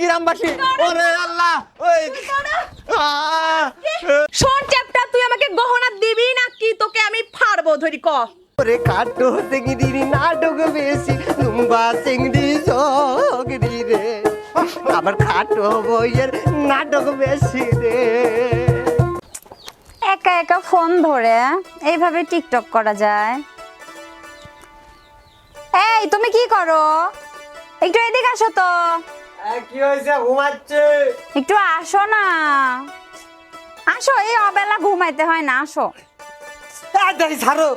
গ্রামবাসী। ওরে আল্লাহ ওই। শোন চ্যাপটা তুই আমাকে গহনা দিবি না কি তোকে আমি ফাড়বো ধরি ক। ওরে কাটো সিংড়ি নাটক বেশি লুম্বা সিংড়ি সগড়ি রে আবার খাটো বইয়ের নাটক বেশি রে। একা একা ফোন ধরে এইভাবে টিকটক করা যায়? এই তুমি কি করো? একটু এদিকে আসো তো। কি হয়েছে? ঘুমাচ্ছে। একটু আসো না। আসো এই অবেলা ঘুমাইতে হয় না আসো। ছাড়ো।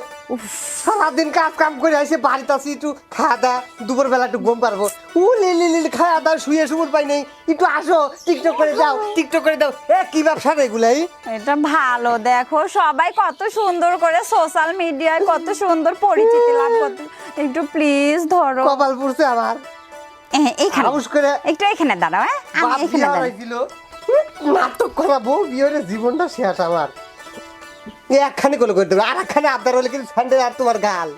সারাদিন কাজ কাম করে আসে বাড়িতে আসি একটু খাওয়া দাওয়া দুপুর বেলা একটু ঘুম পারব উ লিলি লিলি খাওয়া দাওয়া শুয়ে পাই নেই। একটু আসো টিকটক করে দাও টিকটক করে দাও এ কি ব্যবসা রে এগুলাই? এটা ভালো দেখো সবাই কত সুন্দর করে সোশ্যাল মিডিয়ায় কত সুন্দর পরিচিতি লাভ করতে একটু প্লিজ ধরো। কপাল পুড়ছে আমার। এইখানে। হাউস করে একটু এখানে দাঁড়াও হ্যাঁ? আমি বাপ এখানে বিয়া নাটক করা বউ বিয়ের জীবনটা শেষ আমার। এ একখানে করে করে দেবো আর একখানে আবদার হলে কিন্তু স্যান্ডেল আর তোমার গাল।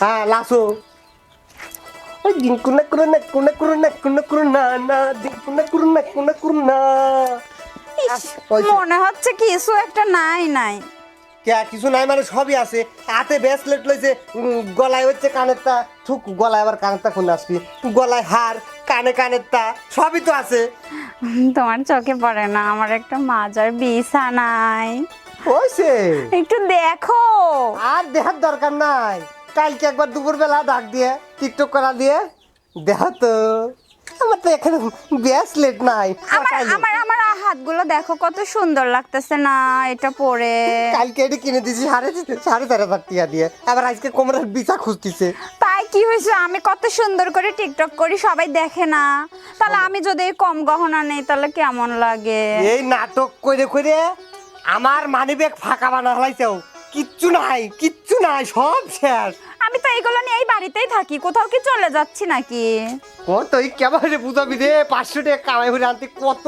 হ্যাঁ লাসো। দিন কুনা না কুনা না কুনা না না দিন কুনা করু না। কুনা মনে হচ্ছে কিছু একটা নাই নাই। কিছু নাই মানে সবই আছে। হাতে ব্রেসলেট লইছে গলায় হচ্ছে কানের তা থুক গলায় আবার কানের তা কোন আসবি। গলায় হার কানে কানের তা সবই তো আছে। তোমার চোখে পড়ে না আমার একটা মাজার বিছানায় হয়েছে একটু দেখো। আর দেখার দরকার নাই। কালকে একবার দুপুরবেলা ডাক দিয়ে টিকটক করা দিয়ে দেখো তো। আমার তো এখানে ব্রেসলেট নাই আমার আমার আমার হাতগুলো দেখো কত সুন্দর লাগতেছে না এটা পরে। কালকে এটা কিনে দিয়েছি সাড়ে সাড়ে চার হাজার টাকা দিয়ে। আবার আজকে কোমরের বিছা খুঁজতেছে। তাই কি হয়েছে? আমি কত সুন্দর করে টিকটক করি সবাই দেখে না। তাহলে আমি যদি কম গহনা নেই তাহলে কেমন লাগে? এই নাটক করে করে আমার মানি ব্যাগ ফাঁকা বানা হলাইছেও কিচ্ছু নাই কিচ্ছু নাই সব শেষ। আমি তো এইগুলো নিয়ে এই বাড়িতেই থাকি কোথাও কি চলে যাচ্ছি নাকি? ও তুই কেমন রে বুঝাবি রে পাঁচশো টাকা কামাই করে আনতে কত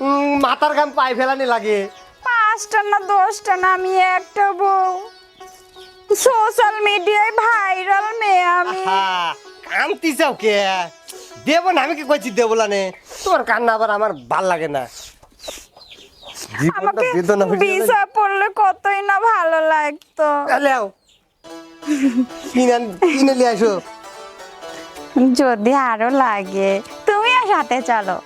উম, মাথার গাম পায়ে ফেলানি লাগে। পাঁচটা না দশটা না আমি একটা বউ। সোশ্যাল মিডিয়ায় ভাইরাল মেয়ে আমি। হ্যাঁ কান্তি চাও কে দেবো না আমি কি কইছি দেবো না নে তোর কান্না আবার আমার ভালো লাগে না। জীবনটা আমাকে বেদনা হয়ে পড়লে কতই না ভালো লাগতো। লেও। কিনে কিনে নিয়ে আসো। যদি আরও লাগে তুমিও সাথে চলো।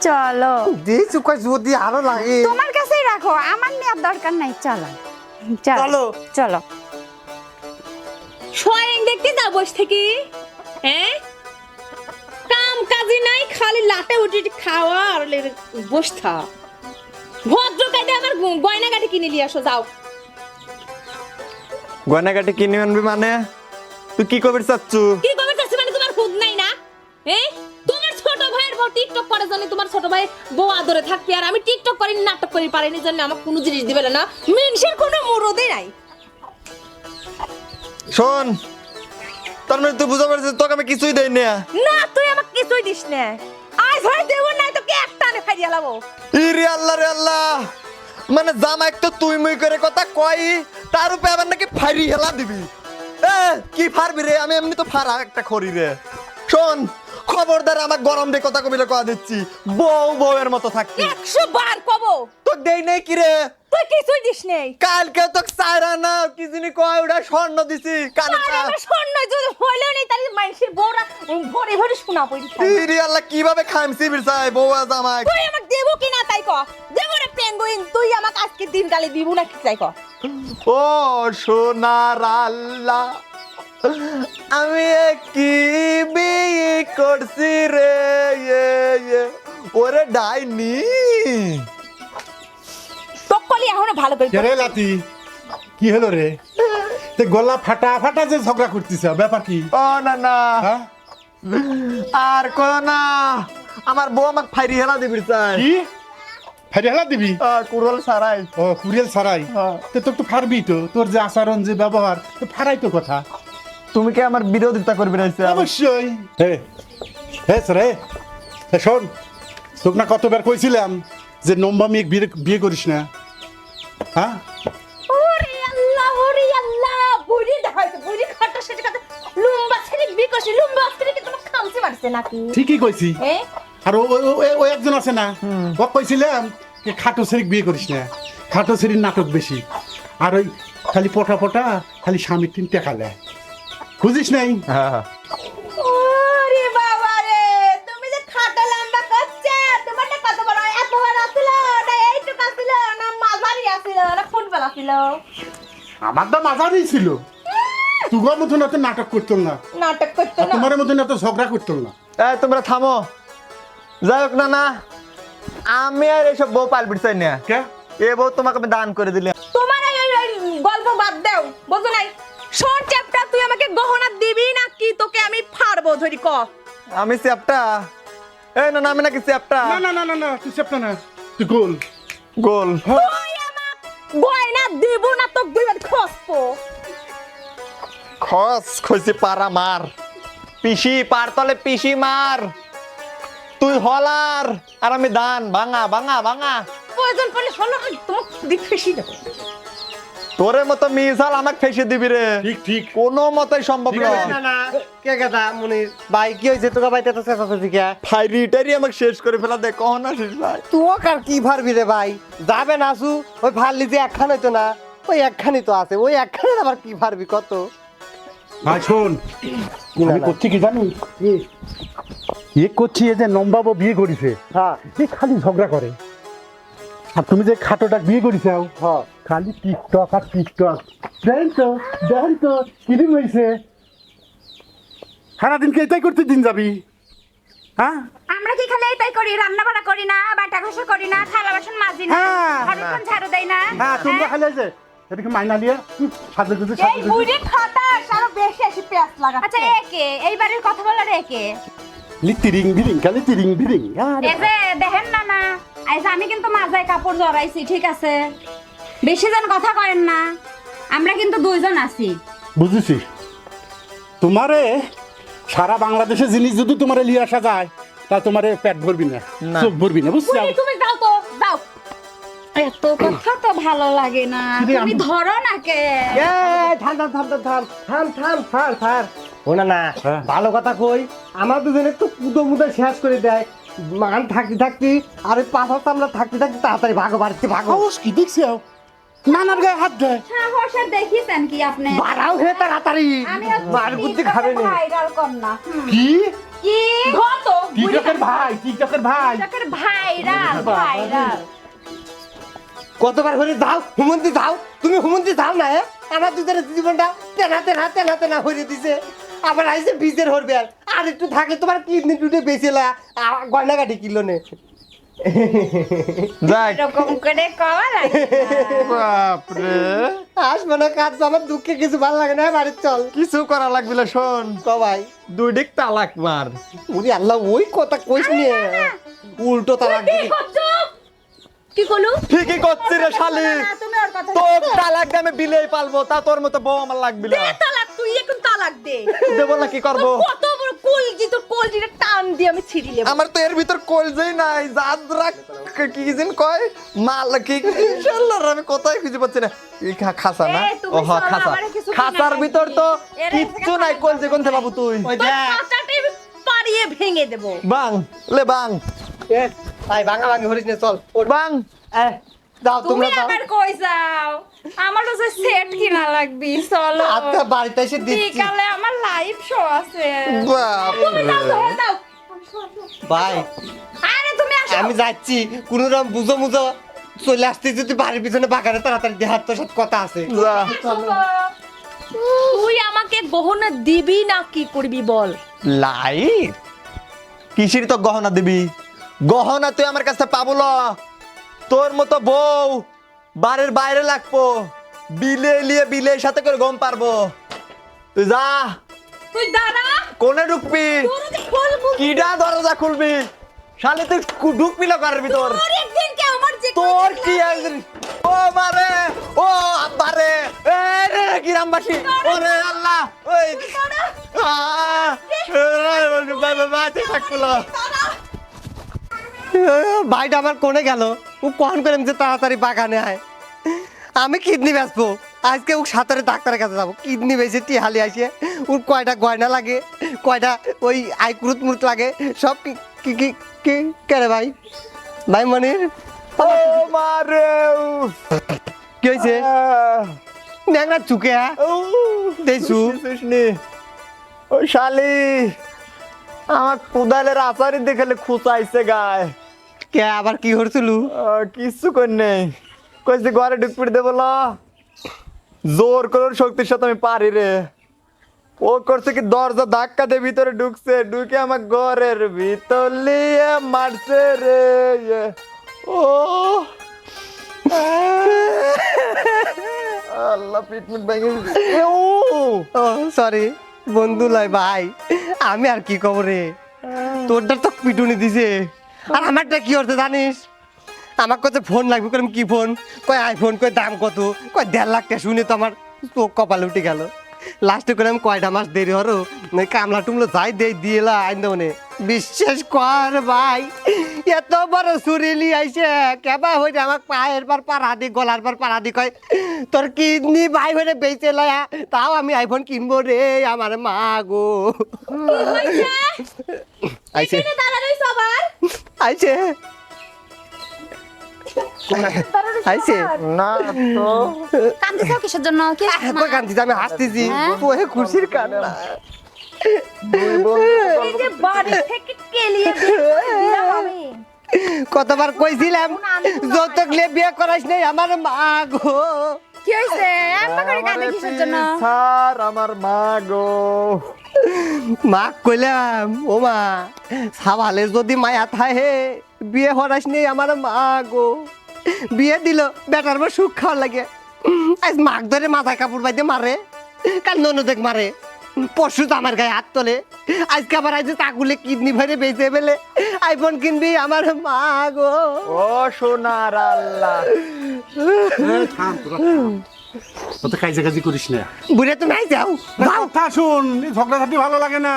চলো। দিয়েছু কই যদি আরও লাগে। তোমার কাছেই রাখো আমার নেওয়ার দরকার নাই চলো। চলো চলো। চলো। দেখতে যা বস থেকে। হ্যাঁ কাম কাজে নাই খালি লাটে উঠে খাওয়া আর বস থা ভদ্র কাটে আমার গ- গয়না কাটে কিনে নিয়ে আসো যাও। গয়নাগাটি কিনে আনবি মানে? তুই কি করবি চাচ্ছু? কি কবে চাচ্ছি মানে তোমার খুদ নাই না? হ্যাঁ তোমার ছোট ভাইয়ের বউ টিকটক করে জানি তোমার ছোট ভাই বউ আদরে থাকতে আর আমি টিকটক করি নাটক করি পারিনি জন্য আমার কোনো জিনিস দিবে না মেনসের কোনো মুরদই নাই। শোন তার মানে তুই পারছিস তোকে আমি কিছুই দেই না। না তুই আমাকে কিছুই দিস না। আজ হয় দেব না তোকে একটা আনে ফাইরিয়া লাবো? ইরে আল্লাহ রে আল্লাহ। মানে জামা তো তুই মুই করে কথা কই তার উপরে আবার নাকি ফাইরি হেলা দিবি। এ কি ফারবি রে? আমি এমনি তো ফারা একটা খড়ি রে। শোন খবরদার আমার গরম দিয়ে কথা কবিলে কয়া দিচ্ছি। বউ বউয়ের মতো থাকবি। একশো বার কবো। তো দেই নেই কি রে? তুই কিছুই দিস নেই কালকে তো সাইরা না কি জানি কয় ওটা স্বর্ণ দিছি কানে স্বর্ণ যদি হইলেও নেই তাহলে মানুষের বউরা ভরে ভরে শোনা পড়ি। ইরে আল্লাহ কীভাবে খামছি বিরসাই বউ আর জামাই তুই আমাকে দেবো কিনা তাই ক? দেবো রে পেঙ্গুইন তুই আমাকে আজকে দিন গালি দিব না কি তাই ক? ও সোনার আল্লাহ আমি কি বিয়ে করছি রে ইয়ে, ইয়ে। ওরে ডাইনি। টকলি এখনও ভালো করে রে লাতি? কি হলো রে? তে গলা ফাটা ফাটা যে ঝগড়া করতেছ ব্যাপার কি? ও না না। হ্যাঁ? আর কো না আমার বউ আমাকে ফাইরি হেলা দিবি চাই কি? ফেরে হেলা দিবি? কুরল সারাই। ও কুরিয়াল সারাই? হ্যাঁ। তো তোর তো ফারবি তো তোর যে আচরণ যে ব্যবহার তো ফারাই তো কথা। তুমি কি আমার বিরোধিতা করবি রাইছে অবশ্যই। হে হে রে হে শোন তোকে না কতবার কইছিলাম যে নম্বা মেয়ে বিয়ে বিয়ে করিস না। হ্যাঁ? ওরে আল্লাহ ওরে আল্লাহ। বুড়ি দেখাইছে বুড়ি খাটা সেটা খাটা লুম্বা ছেড়ে বিকশি লুম্বা ছেড়ে কি তোমার খামছে মারছে নাকি? ঠিকই কইছি। হ্যাঁ? আর ও- ও- ও- ও একজন আছে না? ও কইছিলাম যে খাটো ছেড়ে বিয়ে করিস না। খাটো ছেড়ির নাটক বেশি। আর ওই খালি পটা পটা খালি স্বামীর তিন টাকা বুঝিস নাই? হ্যাঁ। ছিল আমার তো মাঝারি ছিল। তুগর মতন এত নাটক করতাম না। নাটক করতো আর না। তোমার মতন এত ঝগড়া করতাম না। এই তোমরা থামো। যাই হোক না না আমি আর এইসব বউ পালবিট চাই না। কে? এ বউ তোমাকে আমি দান করে দিলাম। তোমার এই এই গল্প বাদ দাও বুঝো নাই? শোন চ্যাপ্টা তুই আমাকে গহনা দিবি না কি তোকে আমি ফাড়বো ধরি ক? আমি চ্যাপটা। এই না না, আমি নাকি চ্যাপটা। না না না না না তুই চেপটা না তুই গোল। গোল। গয়না দিব না তো দুইবার খসপো খস খসি পারা মার। পিসি পার তলে পিসি মার। তুই হলার আর আমি দান ভাঙা ভাঙা ভাঙা। প্রয়োজন পড়লে হলো তোমাকে দিক ফেসি দেবো। তোরে মতো মিসাল আমাকে ফেসে দিবি রে। ঠিক ঠিক। কোনো মতেই সম্ভব না। কে কথা মনির ভাই কি হয়েছে? তোকে ভাই তো চেষ্টা করছি কে? ফাইরি টাইরি আমাকে শেষ করে ফেলা দে কহ না শেষ ভাই। তুই আর কি ভারবি রে ভাই? যাবে না আসু। ওই ভারলি যে একখান হইতো না ওই একখানি তো আছে। ওই একখানে আবার কি ভারবি কত? ভাই শোন আমি? করছি কি জানি? এ করছি এ যে নম্বাবো বিয়ে করিছে। হ্যাঁ। এ খালি ঝগড়া করে। আর তুমি যে খাটোটা বিয়ে করিছাও হ্যাঁ। খালি টিকটক আর টিকটক। দেখেন তো দেখেন তো কিরিম হয়েছে সারাদিনকে এটাই করতে দিন যাবি? হ্যাঁ? আমরা কি খালি এটাই করি রান্না বান্না করি না বাটা ঘষা করি না থালা বাসন মাজি না হ্যাঁ। ঝাড়ু দেই না? হ্যাঁ তোমরা হ্যাঁ? খালি আছে এদিকে মাইনা সাজে গুজে সাজে এই বুড়ি খাটাস আরও বেশি আসি পেঁয়াজ লাগা। আচ্ছা একে এই বাড়ির কথা বলার একে লি তিরিং বিরিং খালি বিরিং আরে এই যে দেখেন না না আজ আমি কিন্তু মাজায় কাপড় জড়াইছি ঠিক আছে? বেশি জন কথা করেন না আমরা কিন্তু দুইজন আছি। বুঝেছি। তোমারে সারা বাংলাদেশে জিনিস যদি তোমারে নিয়ে আসা যায় তা তোমারে পেট ভরবি না। চোখ ভরবি না বুঝছ তুমি যাও তো যাও। এত কথা তো ভালো লাগে না তুমি আমি- ধরো না কে। থাম থাম থাম থাম থাম থাম থাম থাম। ও না না হ্যাঁ। ভালো কথা কই আমার দুজনে একটু কুদো মুদো শেষ করে দেয়। মান থাকতে থাকতে আর ওই পাথর আমরা থাকতে থাকতে তাড়াতাড়ি ভাগো বাড়িতে ভাগো। কি দেখছি নানার গায়ে হাত দেয়। দেখিছেন কি আপনি? বাড়াও হে তাড়াতাড়ি। মার বুদ্ধি খাবে না। ভাইরাল কন্যা হুম। কি? কি? টিকটকের ভাই টিকটকের ভাই। টিকটকের ভাইরাল ভাইরাল কতবার করে যাও হুমন্তি যাও তুমি হুমন্তি যাও না হ্যাঁ আমার দুজনের জীবনটা তেনা তেনা তেনা তেনা হয়ে দিছে। আবার আইসে বীজের হরবে আর। আর একটু থাকলে তোমার কিডনি টুটে বেঁচেলা গয়না কাটি কিলো নে। যাই। এরকম করে কওয়া লাগে বাপরে। আসব না কাজ আমার দুঃখে কিছু ভালো লাগে না বাড়ির চল। কিছু করা লাগবে না শোন। সবাই দুই দিক তালাক মার। উনি আল্লাহ ওই কথা কইস নিয়ে উল্টো তালাক কি দিবি। কি করলু ঠিকই করছি রে শালি তোর তালাক দিয়ে আমি বিলেই পালবো তা তোর মতো বউ আমার লাগবে না। তুই এখন তালাক দে। দেবো না কি করব? কত বড় কলজি তোর কলজিটা টান দিয়ে আমি ছিড়ি নেব। আমার তো এর ভিতর কলজেই নাই জাদরা কি যেন কয়? মাল কি ইনশাআল্লাহ আমি কোথায় খুঁজে পাচ্ছি না। এই খাসা না? ও খাসা। খাসার ভিতর তো কিচ্ছু নাই কলজে কোনতে বাবু তুই? ওই দেখ কাঁচাটাই পাড়িয়ে ভেঙে দেব। বাং লে বাং। এ, তাই ভাঙা ভাঙি হরিস নে চল বাং। এ, যাও তোমরা যাও আবার কই যাও? আমার তো সেট কিনা লাগবি চলো। আচ্ছা বাড়িতে এসে দিচ্ছি। বিকালে আমার লাইভ শো আছে। তুমি যাও তো, আরে তুমি আসো। আমি যাচ্ছি। কোনো রকম বুঝো। মুজো চলে আসতে যদি বাড়ির পিছনে বাগানে তাড়াতাড়ি দেহার তোর সাথে কথা আছে। তুই আমাকে গহনা দিবি না কি করবি বল? লাইট কিসির তো গহনা দিবি? গহনা তুই আমার কাছে পাবো ল। তোর মতো বউ বাড়ির বাইরে লাগবো বিলে লিয়ে বিলের সাথে করে গম পারব। তুই যা। তুই দাঁড়া। কোনে ঢুকবি? কিডা দরজা খুলবি? শালে তুই ঢুকবি না কার ভিতর তোর কে একদিন ও মারে ও আব্বারে। এ রে কিরামবাসী ওরে আল্লাহ ওই বা- বাঁচে থাকল ভাইটা আমার কোনে গেল? ও কখন করে যে তাড়াতাড়ি বাগানে আয়? আমি কিডনি বেচবো। আজকে ও সাঁতারে ডাক্তারের কাছে যাব। কিডনি বেশি টিহালি আসে। ওর কয়টা গয়না লাগে? কয়টা ওই আইকুরুত মুরুত লাগে? সব কি কি কি কি কেরে ভাই? ভাই মনির? ও মারে কি হয়েছে ন্যাংরা চুকে হ্যাঁ? শুনি ও শালি আমার কোদালের আচারি দেখলে খুচাইছে গায়। কে আবার কি হরছিল আহ, কিচ্ছু কর নেই। কইছে ঘরে ঢুকপিট দে বলো জোর করে শক্তির সাথে আমি পারি রে। ও করছে কি দরজা ধাক্কা দিয়ে ভিতরে ঢুকছে ঢুকে আমার ঘরের ভিতর লিয়ে মারছে রে। ও। আল্লাহ পিটমিট ভেঙে ও। সরি বন্ধু লয় ভাই আমি আর কি কব রে? তোরটা তো পিটুনি দিছে। আর আমারটা কি হচ্ছে জানিস? আমার কাছে ফোন লাগবে, কইলাম, কি ফোন কয় আইফোন কয়, দাম কত? কয়, দেড় লাখ টাকা। শুনে তো আমার চোখ কপালে উঠে গেল। লাস্টে করে আমি কয়টা মাস দেরি হরো কামলা টুমলো যাই দিয়ে এলা আইন দেবনে বিশ্বাস কর ভাই এত বড় সুরিলি আইছে কেবা হইছে আমার পায়ের পর পাড়া দি গলার পর পাড়া দি কয় তোর কিডনি ভাই হয়ে বেঁচে লয়া তাও আমি আইফোন কিনবো রে আমার মা গো। আইছে। আইছে। আইছে। না তো। কান্দিছো কিসের জন্য? কি কই আমি হাসতেছি। তো হে খুশির কান্না। দুই বন্ধু এই যে বাড়ি থেকে কেলিয়ে আমি। কতবার কইছিলাম যৌতুক নিয়ে বিয়ে করাইস নাই আমার মা গো। কি হয়েছে এমন করে কান্দে কিসের জন্য? স্যার আমার মা গো। মা কইলাম ও মা সাবালে যদি মায়া থাহে বিয়ে হরাইস নেই আমার মা গো। বিয়ে দিল বেটার পর সুখ খাওয়ার লাগে। আজ মাক ধরে মাথায় কাপড় বাইতে মারে কাল ননদেক মারে। পরশু তো আমার গায়ে হাত তোলে। আজকে আবার আজ তাকুলে কিডনি ভরে বেঁচে ফেলে। আইফোন কিনবি আমার মা গো। ও সোনার আল্লাহ। অত কাজে কাজি করিস না। বুড়ে তুমি আই যাও কথা শুন। ঝগড়াঝাটি ভালো লাগে না।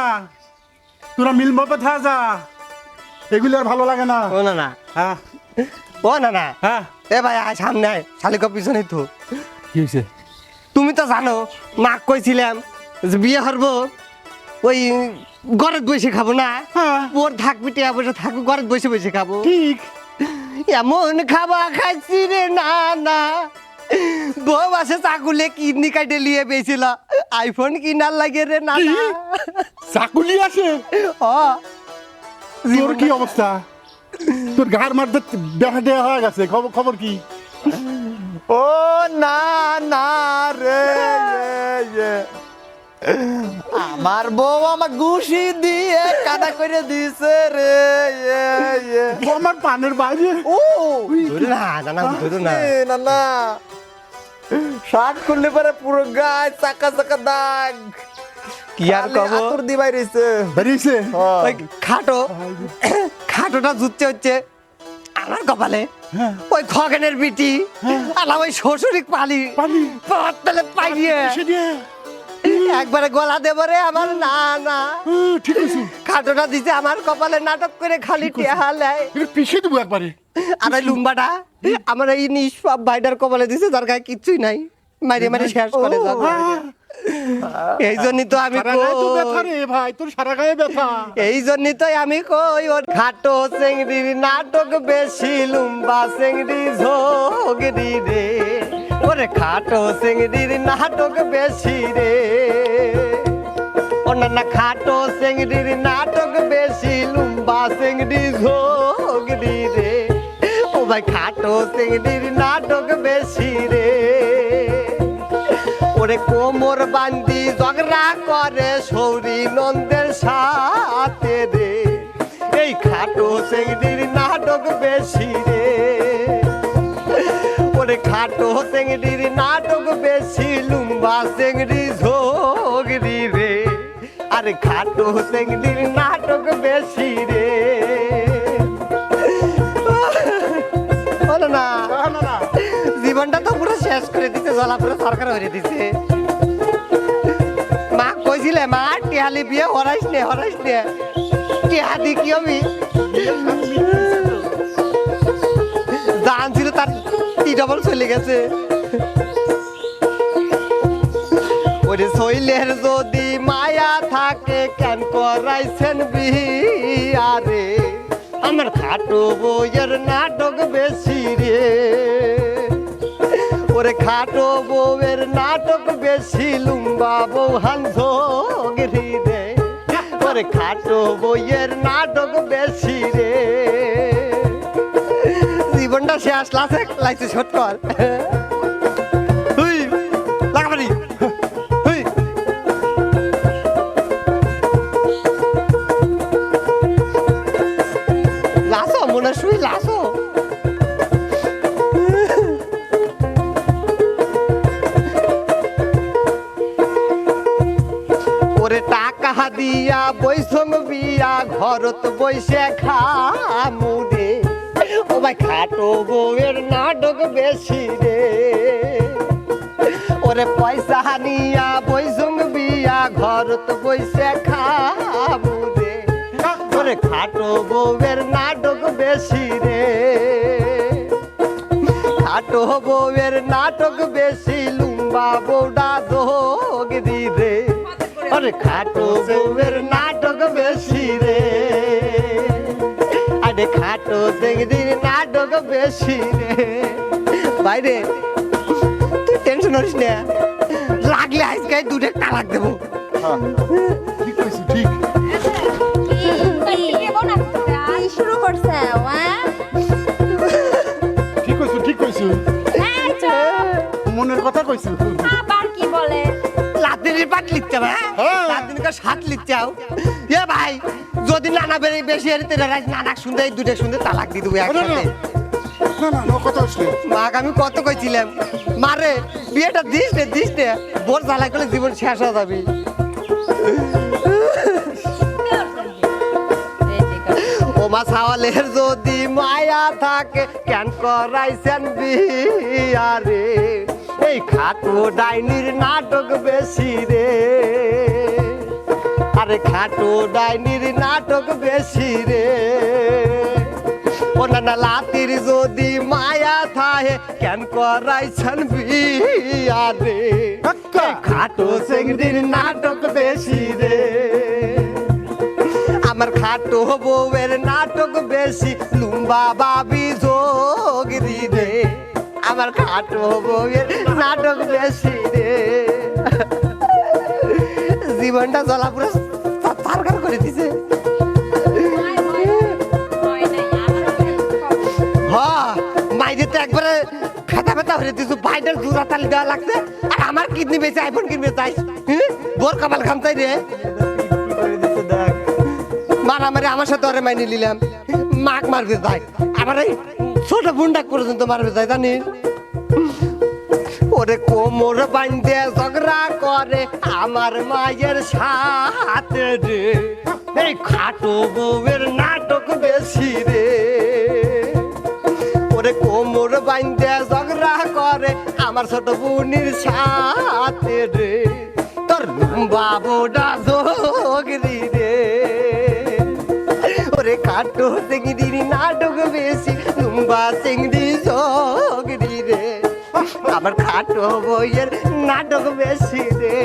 তোরা মিল মপে থা যা। এগুলি আর ভালো লাগে না। ও না না হ্যাঁ। ও না না হ্যাঁ। এ ভাই আয় সামনে আয়। শালিকা পিছনে তো কি হয়েছে তুমি তো জানো মাক কইছিলাম যে বিয়ে করব ওই ঘরে বসে খাব না। হ্যাঁ। ওর থাকবি টিয়া বসে থাকব ঘরে বসে বসে খাব। ঠিক। এমন খাবা খাইছি রে না না। বউ আছে চাকুলে কিডনি কাটে লিয়ে পেয়েছিল আইফোন কিনার লাগে রে না না। চাকুলি আছে ও তোর কি অবস্থা? তোর ঘাড় মারতে দেখা দেওয়া হয়ে গেছে খবর খবর কি? ও না না রে ইয়ে, ইয়ে। আমার বউ আমার ঘুষি দিয়ে কাদা করে দিছে রে ইয়ে, ইয়ে। আমার পানের বাইরে। ও না জানা ধরো না। না না। শার্ট খুললে পরে পুরো গায়ে চাকা চাকা দাগ। কি আর কব? আতর দিবাই রইছে বেরিয়েছে ওই খাটো খাটোটা জুতছে হচ্ছে আমার কপালে। ওই খগেনের বিটি আর ওই শ্বশুরিক পালি। পালি। পাতলে পাইয়ে একবারে গলা দেব রে আমার না না ঠিক আছে। খাটোটা দিছে আমার কপালে নাটক করে খালি টেহা লেয়। পিছিয়ে দেবো একবারে। আর ওই লুম্বাটা আমার এই নিষ্পাপ ভাইটার কপালে দিছে যার গায়ে কিচ্ছুই নাই। মারি মারি শেষ করে যাবে। এই জন্যই তো আমি ভাই তোর সারা গায়ে ব্যথা। এই জন্যই তো আমি কই ওর খাটো চেংড়ির নাটক বেশি লুম্বা চেংড়ি ঝোগড়ি রে। ওরে খাটো চেংড়ির নাটক বেশি রে। অন্যান্য খাটো চেংড়ির নাটক বেশি, লুম্বা চেংড়ি ঝোগড়ি রে। ও ভাই খাটো চেংড়ির নাটক বেশি রে। ওরে কোমর বান্দি ঝগড়া করে সৌরি নন্দের সাথে রে। এই খাটো চেংড়ির নাটক বেশি রে। ওরে খাটো চেংড়ির নাটক বেশি লুম্বা চেংড়ি ঝগড়ি রে। আরে খাটো চেংড়ির নাটক বেশি রে। না। জীবনটা তো পুরো শেষ করে দিতে জ্বলা পুরো সরকার হয়ে দিছে। মা কইছিলে মা টিহালি বিয়ে হরাইস নে হরাইস নে। টিহা দি কি আমি জান ছিল তার টি ডবল চলে গেছে। ওরে শৈলের যদি মায়া থাকে, কেন করাইছেন বিয়ারে আমার খাটো বইয়ের নাটক বেশি রে। ওরে খাটো বউয়ের নাটক বেশি, লুম্বা বউ হানস গিরি রে। ওরে খাটো বইয়ের নাটক বেশি রে। শেষ লাসে লাইছে শট কর। হুই লাসো, মনে শুই লাসো। ওরে টাকা দিয়া বৈষম বিয়া ঘরত বৈশে খামুরে ও ভাই খাটো বউয়ের নাটক বেশি রে। ওরে পয়সা নিয়া বৈষম বিয়া ঘরত বৈশে খামুরে ওরে খাটো বউয়ের নাটক বেশি রে। খাটো বউয়ের নাটক বেশি লুম্বা বৌডা দোগরি রে। আরে খাটো বউয়ের নাটক বেশি রে। আরে খাটো দেখদির নাটক বেশি রে। বাইরে তুই টেনশন করিস না। লাগলে আজকে দুটো তালাক দেবো। ঠিক কইছি ঠিক। শুরু করছে হ্যাঁ ঠিক কইছো ঠিক কইছো। মনের কথা কইছো। আবার কি বলে? লাতিনের পাট লিখতে হবে হ্যাঁ। লাতিনকে সাত লিখতে আও এ ভাই নানা বেড়ে বেশি এর তেরা রাজ নানা শুনতে এই দুটো শুনতে তালাক দিয়ে দেবো একসাথে। না না না কথা হচ্ছে মাক আমি কত কইছিলাম মারে বিয়েটা দিস রে দিস রে বোর জ্বালা করলে জীবন শেষ হয়ে যাবি। ও মা সাওয়ালের যদি মায়া থাকে কেন করাইছেন বিয়ারে? এই খাটো ডাইনির নাটক বেশি রে। আরে খাটো ডাইনির নাটক বেশি রে। ও না না লাতির যদি মায়া থাকে কেন করাইছেন বিয়ারে এই খাটো সেগদির নাটক বেশি রে। আমার খাটো বউয়ের নাটক বেশি লুম্বা বাবি যোগরি রে। আমার খাটো বউয়ের নাটক বেশি রে। জীবনটা জ্বলা পুরো সারকার করে দিছে। হ মাইরে তো একবারে ফেতা ফেতা হয়ে দিছো। বাইরের জুরা তালি দেওয়া লাগছে। আর আমার কিডনি বেঁচে, আইফোন কিনবে তাই হ্যাঁ? বোর কামাল খাম তাই রে। মারামারি আমার সাথে ওরে মাইনে নিলাম। মাক মারবে তাই আবার এই ছোট বুন্ডা পর্যন্ত মারবে তাই জানিস? ওরে কোমর বান্ধে ঝগড়া করে আমার মায়ের সাথে রে। এই খাটো বউয়ের নাটক বেশি রে। ওরে কোমর বান্ধে ঝগড়া করে আমার ছোট বোনির সাথে রে। তোর বাবুটা যোগরি রে। ওরে কাটো চিংড়ি নাটক বেশি, লুম্বা চিংড়ি রে আমার খাটো বইয়ের নাটক বেশি রে।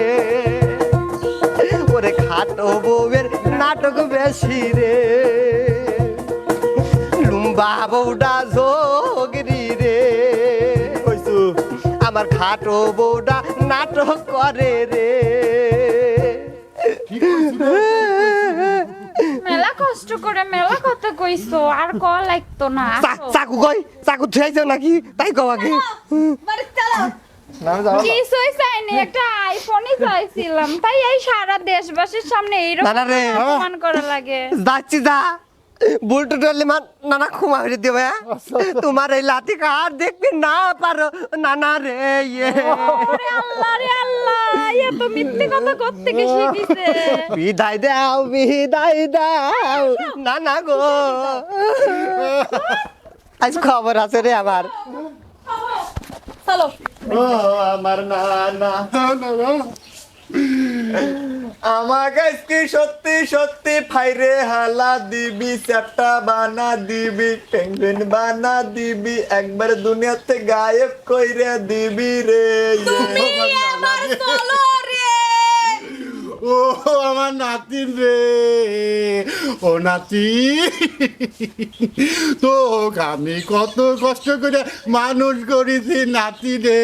ওরে খাটো বউয়ের নাটক বেশি রে। লুম্বা বউডা যোগরি রে। কইছু আমার খাটো বউডা নাটক করে রে। মেলা কষ্ট করে মেলা কথা কইছো আর ক লাগতো না চা- চাকু কই? চাকু থুয়াইছো নাকি? তাই কও আগে। একটা আইফোনই চাইছিলাম। তাই এই সারা দেশবাসীর সামনে এইরকম না, না রে। অপমান করা লাগে। যাচ্ছি যা। বুলটু ডলে মা নানা ক্ষমা করে দেবে তোমার এই লাঠি কার দেখতে না পারো? নানা রে ইয়ে। আল্লাহ রে আল্লাহ এত মিথ্যে কথা করতে কে শিখিছে? বিদায় দাও বিদায় দাও নানা গো। আজ খবর আছে রে আমার। চলো। ও আমার নানা আমাকে কি সত্যি সত্যি ফাইরে হালা দিবি চ্যাপটা বানা দিবি পেঙ্গুইন বানা দিবি একবার দুনিয়াতে গায়েব কইরে দিবি রে। তুমি আমার চলো। ও, আমার নাতিন রে। ও নাতি। তো আমি কত কষ্ট করে মানুষ করেছি নাতি রে।